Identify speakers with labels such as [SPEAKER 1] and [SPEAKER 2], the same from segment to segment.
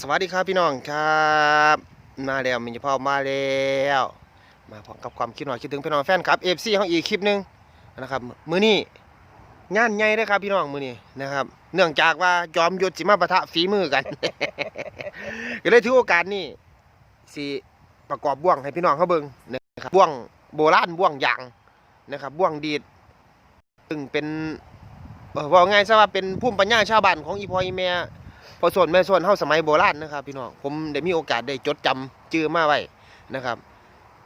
[SPEAKER 1] สวัสดีครับพี่น้องครับมาแล้วมินจะพ่อมาแล้วมาพร้อมกับความคิดหน่อยคิดถึงพี่น้องแฟนครับเอฟซีของอีกคลิปหนึงนะครับมือนี้งานใหญ่เลยครับพี่น้องมือนี้นะครับ เนื่องจากว่าจอมยุทธสิมาปะทะฝีมือกันก็เลยถือโอกาสนี้สิประกอบบ่วงให้พี่น้องเขาเบิ่งนะครับบ่วงโบราณบ่วงยางนะครับบ่วงดีดซึ่งเป็นเออว่าง่ายซะว่าเป็นภูมิปัญญาชาวบ้านของอีพออีแม่ พอส่วนแม่ส่วนเฮาสมัยโบราณนะครับ พี่น้องผมได้มีโอกาสได้จดจำจื่อมาไว้นะครับ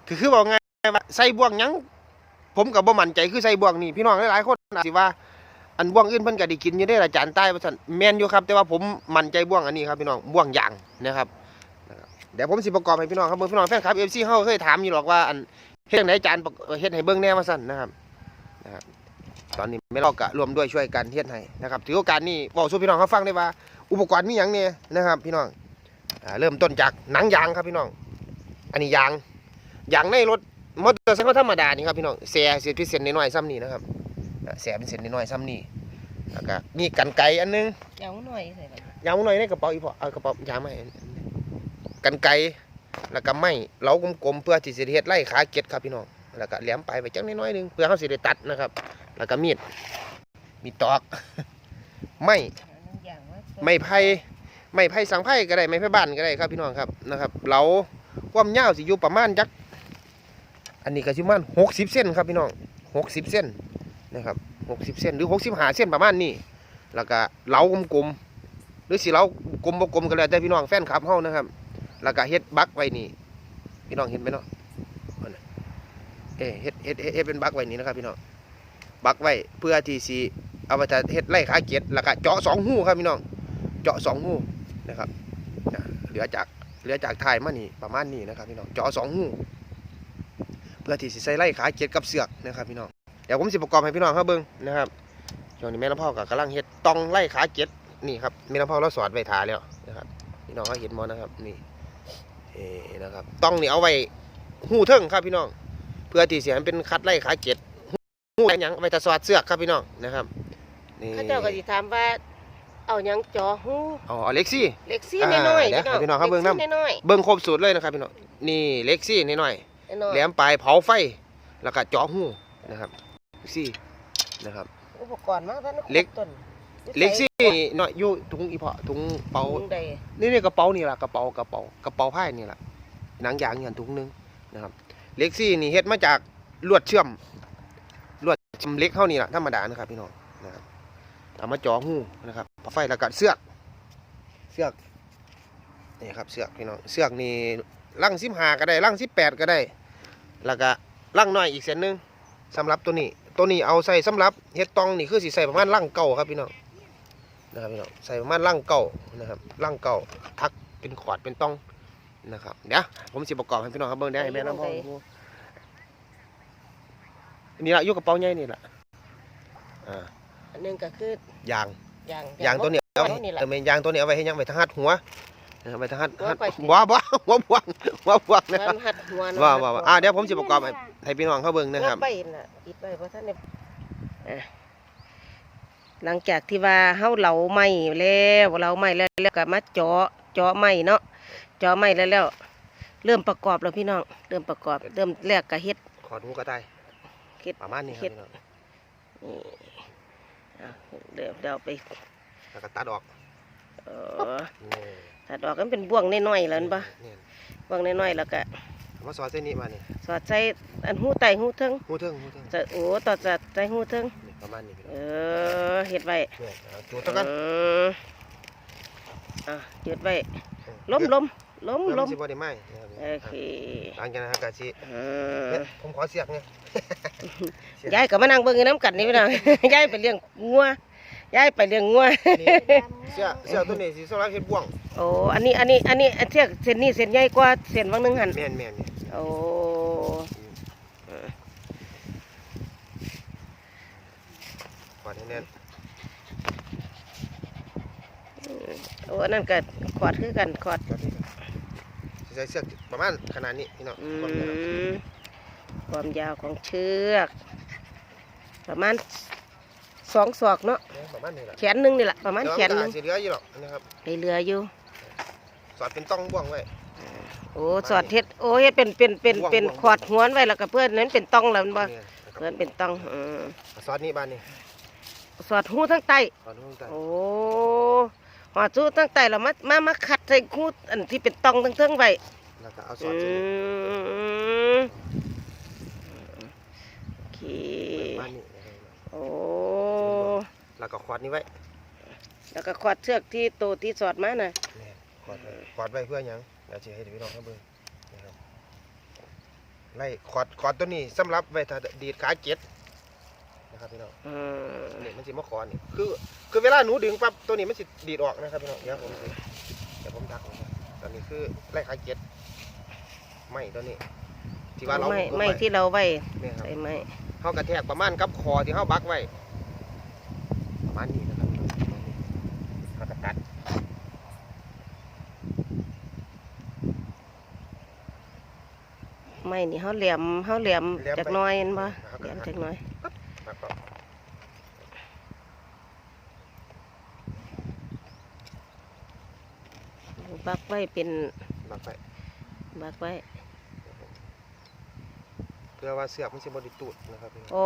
[SPEAKER 1] คือคือบอกไงว่าใส่บ่วงยังผมก็บ่มั่นใจคือใส่บ่วงนี่พี่น้องหลายๆคนอาจสิว่าอันบ่วงอื่นเพิ่นก็ได้กินอยู่ได้ออาจารย์ใต้ว่าซั่นแม่นอยู่ครับ แต่ว่าผมมั่นใจบ่วงอันนี้ครับพี่น้องบ่วงยางนะครับเดี๋ยวผมสิประกอบให้พี่น้องครับเบิ่งพี่น้องแฟนคลับ FC เฮาเคยถามอยู่หรอกว่าอันเฮ็ดจังไดอาจารย์เฮ็ดให้เบิ่งแน่ว่าซั่นนะครับนะครับตอนนี้แม่เราก็ร่วมด้วยช่วยกันเฮ็ดให้นะครับถือโอกาสนี้เว้าสู่พี่น้องเขาฟังได้ว่า อุปกรณ์มีอย่างเนี่ยนะครับพี่น้องอ่าเริ่มต้นจากหนังยางครับพี่น้อง อันนี้ยางยางในรถมอเตอร์ไซค์ธรรมดานี่ครับพี่น้องแซ่เสียพิเศษน้อยๆซ้ำนี่นะครับอ่าแซ่เป็นเศษน้อยๆซ้ำนี่แล้วก็มีกันไกอันนึง
[SPEAKER 2] ยาวหน่อยใส่กัน
[SPEAKER 1] ยางหน่อยในกระเป๋าอีพอเอากระเป๋ายางมาให้กันไกแล้วก็ไม้เหลากลมๆเพื่อที่จะเฮ็ดไล่ขาเก็ดครับพี่น้องแล้วก็แหลมปลายไปจังน้อยๆหนึงเพื่อเขาสิได้ตัดนะครับ แล้วก็มีดมีดตอกไม้
[SPEAKER 2] อย่างว่า
[SPEAKER 1] ไม้ไผ่ไม้ไผ่สังไผ่ก็ได้ไม้ไผ่บ้านก็ได้ครับพี่น้องครับนะครับเราความยาวสิอยู่ประมาณจักอันนี้ก็สิมาณหกสิบเซนครับพี่น้องหกสิบเซนนะครับหกสิบเซนหรือหกสิบห้าเซนประมาณนี้แล้วก็เหลากลมๆหรือสิเหลากลมบกลมก็แล้วแต่พี่น้องแฟนคลับเฮานะครับ แล้วก็เฮ็ดบักไว้นี่พี่น้องเห็นไหมเนาะเอาน่ะเอ้เฮ็ดเฮ็ดเฮ็ดเฮ็ดเป็นบักไว้นี่นะครับพี่น้องบักไว้เพื่อที่สิเอาไปจะเฮ็ดไล่ขาเกียดแล้วก็เจาะสองหูครับพี่น้อง เจาะสองหูนะครับเหลือจากเหลือจากถ่ายมานี่ประมาณนี้นะครับพี่น้องเจาะสองหูเพื่อที่สิใส่ไล่ขาเกียดกับเสือกนะครับพี่น้องเดี๋ยวผมสิประกอบให้พี่น้องเขาเบิ่งนะครับช่วงนี้แม่ลำพ่อกับกำลังเฮ็ดตองไล่ขาเกียดนี่ครับแม่ลำพ่อเราสอนไว้ทาแล้วนะครับพี่น้องเขาเห็นมอนะครับนี่เอนะครับตองนี่เอาไว้หูเทิงครับพี่น้องเพื่อที่สิให้มันเป็นคัดไล่ขาเกียดหูอะไรยังไว้ตะสอดเสือกครับพี่น้องนะครับนี่
[SPEAKER 2] เขาเจ้าก็สิถามว่า เอาหยังจ่อหู
[SPEAKER 1] อ๋อเล็กซี่
[SPEAKER 2] เล็กซี่
[SPEAKER 1] อ่า
[SPEAKER 2] น้อยๆ
[SPEAKER 1] เดี๋ยวให้พี่น้องเขาเบิ่งนำ
[SPEAKER 2] ล็กซี่น้อย
[SPEAKER 1] เบิ่งครบสูตรเลยนะครับพี่น้องนี่เล็กซี่นิดหน่อย
[SPEAKER 2] ๆน้อย
[SPEAKER 1] แหลมปลายเผาไฟแล้วก็เจาะหูนะครับเล็กซี่นะครับ
[SPEAKER 2] ๆอุปกรณ์มาท่าน
[SPEAKER 1] เล็ก
[SPEAKER 2] ต้น
[SPEAKER 1] เล็กซี่หน่อยอยู่ถุงอีเพาะถุงเป๋า
[SPEAKER 2] ถุงใด
[SPEAKER 1] นี่นี่กระเป๋านี่แหละกระเป๋ากระเป๋ากระเป๋าผ้านี่แหละหนังยางอย่างถุงหนึงนะครับ เล็กซี่นี่เฮ็ดมาจากลวดเชื่อมลวดเชื่อมเล็กเท่านี้แหละธรรมดานะครับพี่น้องนะครับ เอามาเจ่อหูนะครับเผาไฟแล้วก็เสือกเสือกนี่ครับเสือกพี่น้องเสือกนี่ลั่งสิบห้าก็ได้ลั่งสิบแปดก็ได้ แล้วก็ลั่งน้อยอีกเส้นหนึงสำหรับตัวนี้ ตัวนี้เอาใส่สำหรับเฮ็ดตองนี่คือสิใส่ประมาณลั่งเก่าครับพี่น้องนะครับพี่น้องใส่ประมาณลั่งเก่านะครับลั่งเก่าทักเป็นขอดเป็นตองนะครับเดี๋ยวผมสิประกอบให้พี่น้องครับเบิ่งได้ให้แม่น้ำพ่อดูนี่ละอยู่กระเป๋าใหญ่นี่ละอ่า
[SPEAKER 2] อันหนึงก็คือยา
[SPEAKER 1] ง
[SPEAKER 2] ยาง
[SPEAKER 1] ยางตัวนี้เอาไว้
[SPEAKER 2] นี่แหละ
[SPEAKER 1] เออแม่นยางตัวนี้เอาไว้ให้ยังไว้ทางหัดหัวนะครับไว้ทางหัด
[SPEAKER 2] หัว
[SPEAKER 1] หัด
[SPEAKER 2] ไปสิ
[SPEAKER 1] บ่บ่หัวบวงหัวบวงนะค
[SPEAKER 2] มั
[SPEAKER 1] รับ
[SPEAKER 2] นหัดหัว
[SPEAKER 1] ว่าว่าว่าอ่าเดี๋ยวผมสิประกอบให้ให้พี่น้องเขาเบิ่งนะครับ
[SPEAKER 2] ว่าไปน่ะอีกไปเพราะท่านเนี่ยอะหลังจากที่ว่าเฮาเหลาไม้แล้วเหลาไม้แล้วแล้วก็มาเจาะเจาะไม้เนาะเจาะไม้แล้วแล้วเริ่มประกอบแล้วพี่น้องเริ่มประกอบเริ่มแรกก็เฮ็ด
[SPEAKER 1] ขอดหูกระต่าย
[SPEAKER 2] เฮ็ด
[SPEAKER 1] ประมาณนี้ค
[SPEAKER 2] เฮ็
[SPEAKER 1] รับ
[SPEAKER 2] ด
[SPEAKER 1] พี่น้อง
[SPEAKER 2] นี่อะ เดี๋ยวเดี๋ยวไป
[SPEAKER 1] แล้วก็ตัดออก
[SPEAKER 2] เออ
[SPEAKER 1] นี่
[SPEAKER 2] ถ้าดอกก็เป็นบ่วงน้อยๆแล้วนั่นปะ
[SPEAKER 1] นี่
[SPEAKER 2] บ่วงน้อยๆแล้วก็
[SPEAKER 1] เอามาสอดเส้นนี้มานี่
[SPEAKER 2] สอดใส่อันหูไตหูเทิง
[SPEAKER 1] หูเทิงหูเทิง
[SPEAKER 2] จะโอ้ต่อจะใส่หูเทิง
[SPEAKER 1] นี่ประมาณนี้พี่น้
[SPEAKER 2] เอ
[SPEAKER 1] อง
[SPEAKER 2] อเฮ็ดไว้
[SPEAKER 1] เนี่ยเอาจูดเท่ากัน
[SPEAKER 2] อืมอะเฮ็ดไว้ล้มล้มล้ม
[SPEAKER 1] เพื่อ
[SPEAKER 2] ล้
[SPEAKER 1] มัน
[SPEAKER 2] ม
[SPEAKER 1] สิบ่ได้ไหม้นะครับ
[SPEAKER 2] โอเค
[SPEAKER 1] หลังจากนั้นครับกะสิ
[SPEAKER 2] อืม
[SPEAKER 1] เนี่ยผมขอเสียกเนี่ย
[SPEAKER 2] ยายก็มานั่งเบิ่งน้ำกันนี่พี่น้องยายไปเลี้ยงงัวยายไปเลี้ยงงัว
[SPEAKER 1] เสียเสียตัวนี้สิสำหรับเฮ็ดบ่วง
[SPEAKER 2] โอ้อันนี้อันนี้อันนี้เทียเส้นนี้เส้นใหญ่กว่าเส้นวังหนึงหัน
[SPEAKER 1] แมนแมน
[SPEAKER 2] โอ้
[SPEAKER 1] ขอดให้แน่น
[SPEAKER 2] โอ้อันนั้นก็ขอดคือกันขอด
[SPEAKER 1] ขอด ใส่เสือกประมาณขนาดนี้พี่น้อง
[SPEAKER 2] อื
[SPEAKER 1] ความยาว
[SPEAKER 2] มความยาวของเชือก ประมาณสองศอกเนาะ
[SPEAKER 1] เนี่ยประมาณนี้แหละ
[SPEAKER 2] แขนหนึ่งนี่แหละประมาณ
[SPEAKER 1] เดี๋ยว
[SPEAKER 2] แขน
[SPEAKER 1] มัน
[SPEAKER 2] ห
[SPEAKER 1] ก็
[SPEAKER 2] นึ่
[SPEAKER 1] อางจสิเหลืออยู่หรอกนะครับ
[SPEAKER 2] ไปเรืออยู่
[SPEAKER 1] สอดเป็นต้องบ่วงไว้
[SPEAKER 2] โอ้สอดเฮ็ดโอ้เฮ็ดเป็นเป็นเป็น
[SPEAKER 1] ห่วง
[SPEAKER 2] เป็น
[SPEAKER 1] ห่วง
[SPEAKER 2] ขอดหวนไว้แล้วก็เพื่อนนั้นเป็นต้องแล้วแม่นบ่
[SPEAKER 1] เนี่ย
[SPEAKER 2] เพื่อนเป็นต้องอืม
[SPEAKER 1] สอดนี่บ้านนี่
[SPEAKER 2] สอดหูทั้งใต้
[SPEAKER 1] สอดนู่นใต้
[SPEAKER 2] โอ้ หอดจูตั้งแต่เรามามามาขัดใส่คูดอันที่เป็นตองทั้งเทิงไว้
[SPEAKER 1] แล้วก็เอาสอ
[SPEAKER 2] อื
[SPEAKER 1] ดใส่นี่
[SPEAKER 2] มโอเค
[SPEAKER 1] บ้านนี่นะครับ
[SPEAKER 2] โอ้
[SPEAKER 1] แล้วก็ขวดนี้ไว้
[SPEAKER 2] แล้วก็ขวดเชือกที่โตที่สอดมาน่ะ
[SPEAKER 1] นี่ขวดไว้ขวดไว้เพื่อหยังเดี๋ยวจะให้พี่น้องเขาเบิ่งนะครับไล่ขวดขวดตัวนี้สำหรับไว้ถ้าดีดขาเจ็ด นะครับพี่น้อง
[SPEAKER 2] อืม
[SPEAKER 1] นี่มันสิมาขอนี่คือ คือเวลาหนูดึงปั๊บตัวนี้มันสิดีดออกนะครับพี่น้องเดี๋ยวผมสิเดี๋ยวผมดักออกมาตอนนี้คือไล่ขาเจ็ดไม่ตัวนี้ ที่ว่าเรา
[SPEAKER 2] ไม่
[SPEAKER 1] เอา
[SPEAKER 2] ไม่
[SPEAKER 1] ว้
[SPEAKER 2] ที่เราไว้
[SPEAKER 1] เนี่ยครับ
[SPEAKER 2] ใส่ไม้
[SPEAKER 1] เขากระแทกประมาณกับคอที่เขาบักไว้ ประมาณนี้นะครับเขากระตัด
[SPEAKER 2] ไม้นี่เฮาแหลมเฮาแหลมจักหน้อยเห็นบ่แหลมจักหน้อย
[SPEAKER 1] มาก็
[SPEAKER 2] บักไว้เป็น
[SPEAKER 1] บักไป
[SPEAKER 2] บักไว้
[SPEAKER 1] เพื่อว่าเสือกมันสิบไดิตูดนะครับพี่น้อง
[SPEAKER 2] โอ้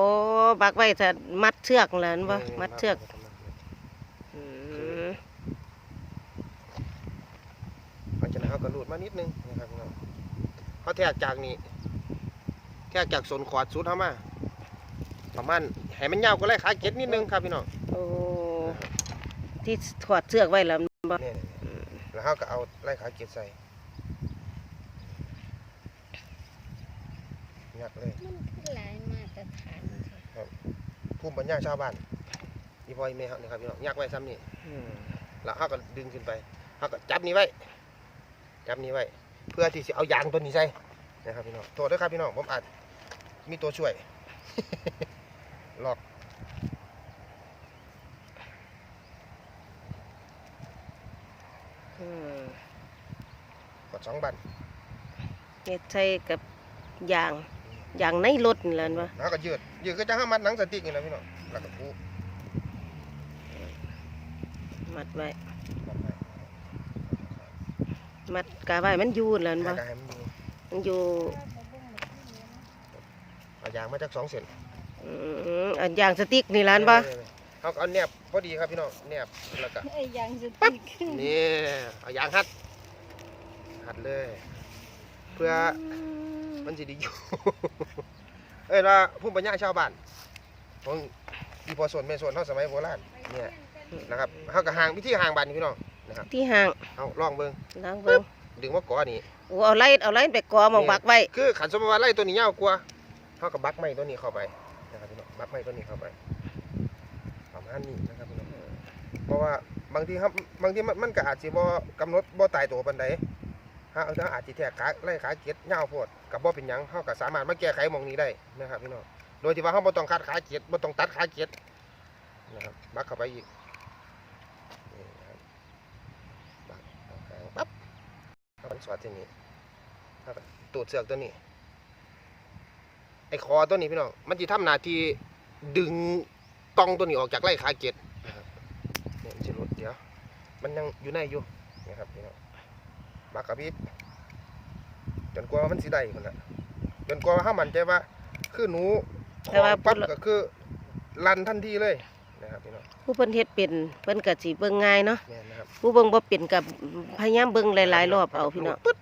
[SPEAKER 2] บักไว้ถ้ามัดเชือกแล้วเห็นบ่มัดเชือกอืม
[SPEAKER 1] หลังจากนั้นเขาก็รูดมานิดนึงนะครับพี่น้องเขาแทกจากนี่แทกจากโซนขวาดสุดเข้ามาประมาณให้มันยาวก็ไล่ขาเก็ดนิดนึงครับพี่น้อง
[SPEAKER 2] โอ้ที่ถอดเชือกไว้แล้วบ่
[SPEAKER 1] เนี่ยๆ แล้วเขาก็เอาไล่ขาเก็ดใส่ยักเลย
[SPEAKER 3] มันคือหลายมาตรฐานเถอะ
[SPEAKER 1] ภูมิปัญญาชาวบ้านอีพอยแม่เขานี่ครับพี่น้องยักไว้ซ้ำนี่
[SPEAKER 2] อืม
[SPEAKER 1] แล้วเขาก็ดึงขึ้นไปเขาก็จับนี้ไว้จับนี้ไว้ เพื่อที่จะเอายางตัวนี้ใส่นะครับพี่น้องโทษด้วยครับพี่น้องผมอาจมีตัวช่วยลอก
[SPEAKER 2] อืม
[SPEAKER 1] กดส องบัน
[SPEAKER 2] เฮ็ดใส่กับยางยางในรถนี่แหละเห็นบ่
[SPEAKER 1] แล้วก็ยืดยืดก็จะให้ามัดหนังสติ๊กนี่แหละพี่น้องแล้วก็ปู
[SPEAKER 2] มัดไว้
[SPEAKER 1] มัดไว้
[SPEAKER 2] มัดกะไว้มันอยู่แล้วเห็น
[SPEAKER 1] แล้
[SPEAKER 2] บ่
[SPEAKER 1] วก็ให้มันอยู่
[SPEAKER 2] มันอยู่
[SPEAKER 1] เอายางมาจากสองเส้น
[SPEAKER 2] อืมอันยางสติ๊กนี่แหละเห็นบ่
[SPEAKER 1] เขาก็เอาแนบพอดีครับพี่น้องแนบแล้วก็
[SPEAKER 3] ไอ้ยยังสติ๊ก
[SPEAKER 1] นี่เอายางหัด หัดเลย เพื่อมันสิไดีอยู่ เอ้ยว่าผู้ปัญญาชาวบ้านของอีพอส่วนแม่ส่วนเท่าสมัยโบราณเนี่ยนะครับเฮาก็ห่างวิธีห่างบ้านนี่พี่น้องนะครับ
[SPEAKER 2] ที่ห่าง
[SPEAKER 1] เอาลองเบิ่ง
[SPEAKER 2] ล้างเบิ่ง
[SPEAKER 1] ดึงมาก่อนี่
[SPEAKER 2] โอ้เอาไล่เอาไล่ไปกอหมองบักไว้
[SPEAKER 1] คือขันสมมติว่าไล่ตัวนี้ยาวกว่าเฮาก็บักไม้ตัวนี้เข้าไปนะครับพี่น้องบักไม้ตัวนี้เข้าไปประมาณนี้นะครับพี่น้องเพราะว่าบางทีครับบางทีมันมันก็อาจสิบ่กำหนดบ่ตายตัวปานใด ฮะเอาถ้าอาจสิแทกขาไล่ขาเกียดยาวโพดก็บ่เป็นหยังเฮาก็สามารถมาแก้ไขมองนี้ได้นะครับพี่น้องโดยที่ว่าเขาบ่ต้องคัดขาเกียดบ่ต้องตัดขาเกียดนะครับบักเข้าไปอีกนี่ครับบักหางปั๊บเอามันสอดที่นี่แล้วก็ตูดเสือกตัวนี้ไอ้คอตัวนี้พี่น้องมันจะทำหน้าที่ดึงตองตัวนี้ออกจากไล่ขาเกียดนะครับเนี่ยมันจะหลุดเดี๋ยวมันยังอยู่ในอยู่นะครับพี่น้อง บักกับพี่จนกว่ามันสิได้คนละจนกว่าเขามั่นใจว่า คือหนู
[SPEAKER 2] แต่ว่า
[SPEAKER 1] ปั๊บก็คือรันทันทีเลยนะครับพี่น้อง
[SPEAKER 2] ผู้เพิ่นเฮ็ดเป็นเพิ่นก็สิเบิ่งง่ายเนาะ
[SPEAKER 1] แม่นนะครับ
[SPEAKER 2] ผู้เบิ่งบ่เป็นกับพยายามเบิ่งหลายๆรอบเอาพี่น้อง
[SPEAKER 1] ปึ๊ด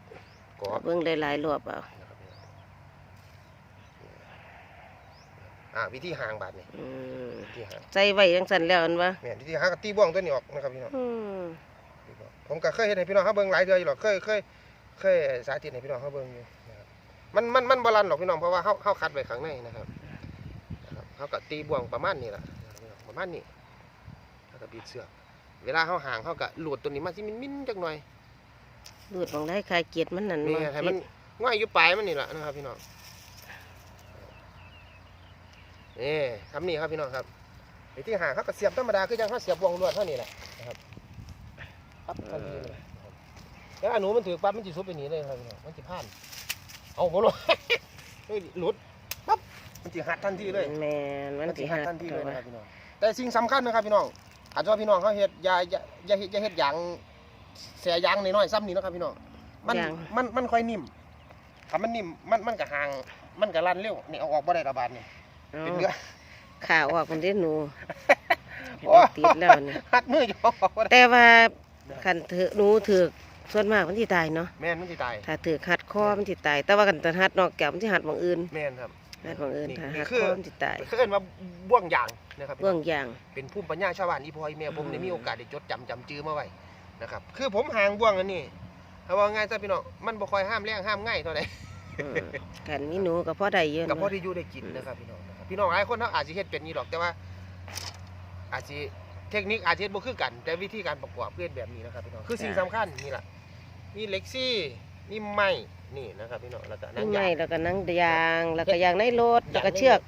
[SPEAKER 1] กรอบ
[SPEAKER 2] เบิ่งหลายๆรอบเอา
[SPEAKER 1] นะครับพี่น้องอ่าวิธีห่างบาดนี่
[SPEAKER 2] อืม
[SPEAKER 1] วิธีห่าง
[SPEAKER 2] ใส่ไว้จังซั่นแล้วอันว่า
[SPEAKER 1] แม่นวิธีห่างก็ตีบ่วงตัวนี้ออกนะครับพี่น้อง
[SPEAKER 2] อืม
[SPEAKER 1] ตีบ่วง ผมก็เคยเห็นให้พี่น้องเขาเบิ่งหลายเทื่ออยู่หรอกเคยเคยเคยสาธิตให้พี่น้องเขาเบิ่งอยู่นะครับมันมันมันบ่รันหรอกพี่น้องเพราะว่าเขาเขาคัดไว้ข้างในนะครับนะครับเขาก็ตีบ่วงประมาณนี้แหละนะครับพี่น้องประมาณนี้แล้วก็บีบเสือกเวลาเขาห่างเขาก็หลุดตัวนี้มาสิมินๆจักหน่อย
[SPEAKER 2] ดูดบางได้คลายเกียดมันนั่น
[SPEAKER 1] นี่
[SPEAKER 2] บ่
[SPEAKER 1] ให้มันง่ายอยู่ปลายมันนี่แหละนะครับพี่น้องนี่ทำนี่ครับพี่น้องครับไอ้ที่ห่างเขาก็เสียบธรรมดาคือยังเขาเสียบวงลวดเท่านี้แหละนะครับ ปั๊บทันทีเลยนแล้วอันหนูมันถือปั๊บมันจะซุบไปหนีเลยครับพี่น้องมันจะพลาดเอาหัวลงเฮ้ยหลุดปั๊บมันจะหัดทันทีเลย
[SPEAKER 2] แมนมันสิ
[SPEAKER 1] หั
[SPEAKER 2] หั
[SPEAKER 1] ดทันทีเลยนะครับพี่น้องแต่สิ่งสำคัญนะครับพี่น้องอาจจะว่าพี่น้องเขาเฮ็ดยาอย่าอย่าเฮ็ดอย่าเฮ็ดอย่างเสียยางน้อยๆซ้ำนี่นะครับพี่น้องมันมันมันค่อยนิ่มถ้ามันนิ่มมันมันก็ห่างมันก็ลั่นเร็วนี่เอาออกบ่ได้ระบาดนี่เป็นเนื้อ
[SPEAKER 2] ขาออกมันได้หนู
[SPEAKER 1] โอ้
[SPEAKER 2] ติดแล้วนี่
[SPEAKER 1] หัดมือจะออกบ่
[SPEAKER 2] แต่ว่า คันเถอะหนูถือกส่วนมากมันสิตายเนาะ
[SPEAKER 1] แม่นมันสิตาย
[SPEAKER 2] ถ้าถือกหัดคอมันสิตาย แต่ว่ากันแต่หัดนอกแก้วมันสิหัดบางอื่น
[SPEAKER 1] แม่นครับ
[SPEAKER 2] หัดบางอื่น
[SPEAKER 1] นี่
[SPEAKER 2] ถ้า
[SPEAKER 1] นี่
[SPEAKER 2] หัด
[SPEAKER 1] คือ
[SPEAKER 2] คอมันสิตาย
[SPEAKER 1] เขาเอิ้นว่าบ่วงยางนะครับพี่น้
[SPEAKER 2] เบื้
[SPEAKER 1] อ
[SPEAKER 2] องงอย่าง
[SPEAKER 1] เป็นภูมิปัญญาชาวบ้านอีพ่ออีแม่ผม
[SPEAKER 2] อืม
[SPEAKER 1] ได้มีโอกาสได้จดจำจำจื้อมาไว้นะครับคือผมห่างบ่วงอันนี้ถ้าว่าง่ายซะพี่น้องมันบ่ค่อยห้ามแรงห้ามง่ายเท่าใด
[SPEAKER 2] อืมกันมีหนูก็พอได้เยอะ
[SPEAKER 1] กับ
[SPEAKER 2] เนาะ
[SPEAKER 1] พ่อที่อยู่ได้กินนะครับพี่น้องนะครับพี่น้องหลายคนเขาอาจจะเฮ็ดเป็นนี่หรอกแต่ว่า อาจจะ เทคนิคอาจจะเฮ็ดบ่คือกัน แต่วิธีการประกอบเพื่อนแบบนี้นะครับพี่น้องคือสิ่งสำคัญนี่ล่ะมีเหล็กซี่มีไม้นี่นะครับพี่น้องแล้วก็หนั
[SPEAKER 2] นี่
[SPEAKER 1] ง
[SPEAKER 2] ไม่
[SPEAKER 1] ยาง
[SPEAKER 2] แล้วก็นั่งยางแล้วก็ยางในรถแล้วก็เชือก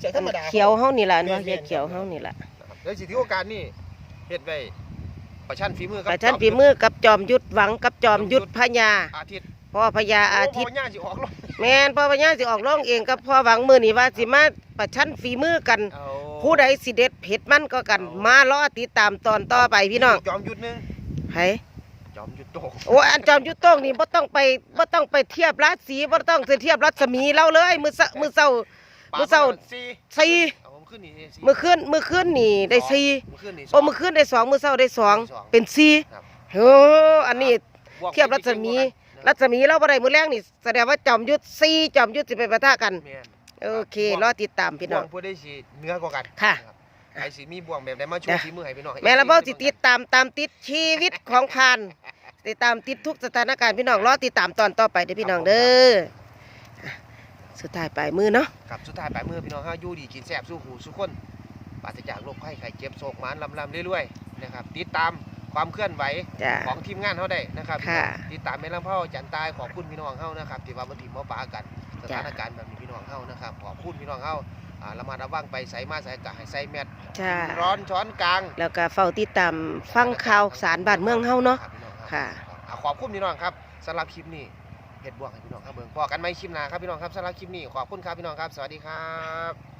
[SPEAKER 1] ใช้ธรรมดา
[SPEAKER 2] เขียวเฮานี่ล่ะ
[SPEAKER 1] แม่
[SPEAKER 2] เนาะ
[SPEAKER 1] นๆ
[SPEAKER 2] เชือกเขียวเฮานี่ล่ะ
[SPEAKER 1] นะครับแล้วสิที่โอกาสนี่เฮ็ดไว้ประชันฝีมือกับ
[SPEAKER 2] ประชันฝีมือกับจอมยุทธหวังกับจอมยุทธพญา
[SPEAKER 1] อาทิตย์
[SPEAKER 2] พ่อพญาอาทิตย์
[SPEAKER 1] โพ่ย่าสิออกลง
[SPEAKER 2] แม่นพ่อพญาสิออกร้องเองกับพ่อหวังมือนี่ว่าสิมาประชันฝีมือกัน
[SPEAKER 1] เอา
[SPEAKER 2] ผู้ใดสิเด็ด เผ็ดมันก็กันมารอติดตามตอนต่อไปพี่น้อง
[SPEAKER 1] จอมยุทธหนึง
[SPEAKER 2] ไผ
[SPEAKER 1] จอมยุทธโตก
[SPEAKER 2] โอ้อันจอมยุทธโต้งนี่บ่ต้องไปบ่ต้องไปเทียบราศีบ่ต้องไปเทียบรัศมีเราเลยมือเสมือเศร้ามื้อเช้า
[SPEAKER 1] สี่
[SPEAKER 2] สี่
[SPEAKER 1] เอาผมขึ้นนี่สี่
[SPEAKER 2] มือขึ้นมือขึ้นนี่ได้สี่
[SPEAKER 1] มื้อคืนนี่ส
[SPEAKER 2] โอ้มือขึ้นได้สองมือเศร้าได้สอง
[SPEAKER 1] ได้สอง
[SPEAKER 2] เป็นสี่
[SPEAKER 1] ครับ
[SPEAKER 2] โอ้อันนี้
[SPEAKER 1] บวก
[SPEAKER 2] เทียบรัศมี รัศมีเราบ่ได้มือแรงนี่แสดงว่าจอมยุทธสี่จอมยุทธสิไปปะทะกัน
[SPEAKER 1] แม่น
[SPEAKER 2] โอเครอติดตามพี่น้อง
[SPEAKER 1] บ่วผู้ได้สิเหนื้อกว่ากัน
[SPEAKER 2] ค่ะ
[SPEAKER 1] รับ ไอ้สิมีบ่วงแบบใดมาช่วย
[SPEAKER 2] จ้ะ
[SPEAKER 1] ฝีมือให้พี่น้อง
[SPEAKER 2] แม่ละเบ้าสิติดตามตามติดชีวิตของพานติดตามติดทุกสถานการณ์พี่น้องรอติดตามตอนต่อไปเด้อพี่น้องเด้ออะสุดท้ายปลายมือเนาะ
[SPEAKER 1] ครับสุดท้ายปลายมือพี่น้องเฮาอยู่ดีกินแซ่บสู้หูสู้คนปราศจากโรคภัยไข้เจ็บโศกหมานลำๆเรื่อยๆนะครับติดตามความเคลื่อนไหว
[SPEAKER 2] จ้า
[SPEAKER 1] ของทีมงานเขาได้นะครับ
[SPEAKER 2] ค่ะ
[SPEAKER 1] ติดตามแม่ลำเผาจันตายขอบคุณพี่น้องเขานะครับที่ว่ามันถีหมอปลากันสถานการณ์แบบนี้พี่น้องเขานะครับขอบคุณพี่น้องเขา อ่าระมัดระวังไปใส่มาใส่กะให้ใส่แมท
[SPEAKER 2] จ้า
[SPEAKER 1] ร้อนช้อนกลาง
[SPEAKER 2] แล้วก็เฝ้าติดตามฟังข่าวสารบ้านเมืองเฮาเนาะ
[SPEAKER 1] ครับพี่น้องรับ
[SPEAKER 2] ค่ะ
[SPEAKER 1] อ่าขอบคุณพี่น้องครับสำหรับคลิปนี้เห็ดบวกให้พี่น้องครับเบิ่งพอกันไหมคลิปหน้าครับพี่น้องครับสำหรับคลิปนี้ขอบคุณครับพี่น้องครับ สวัสดีครับ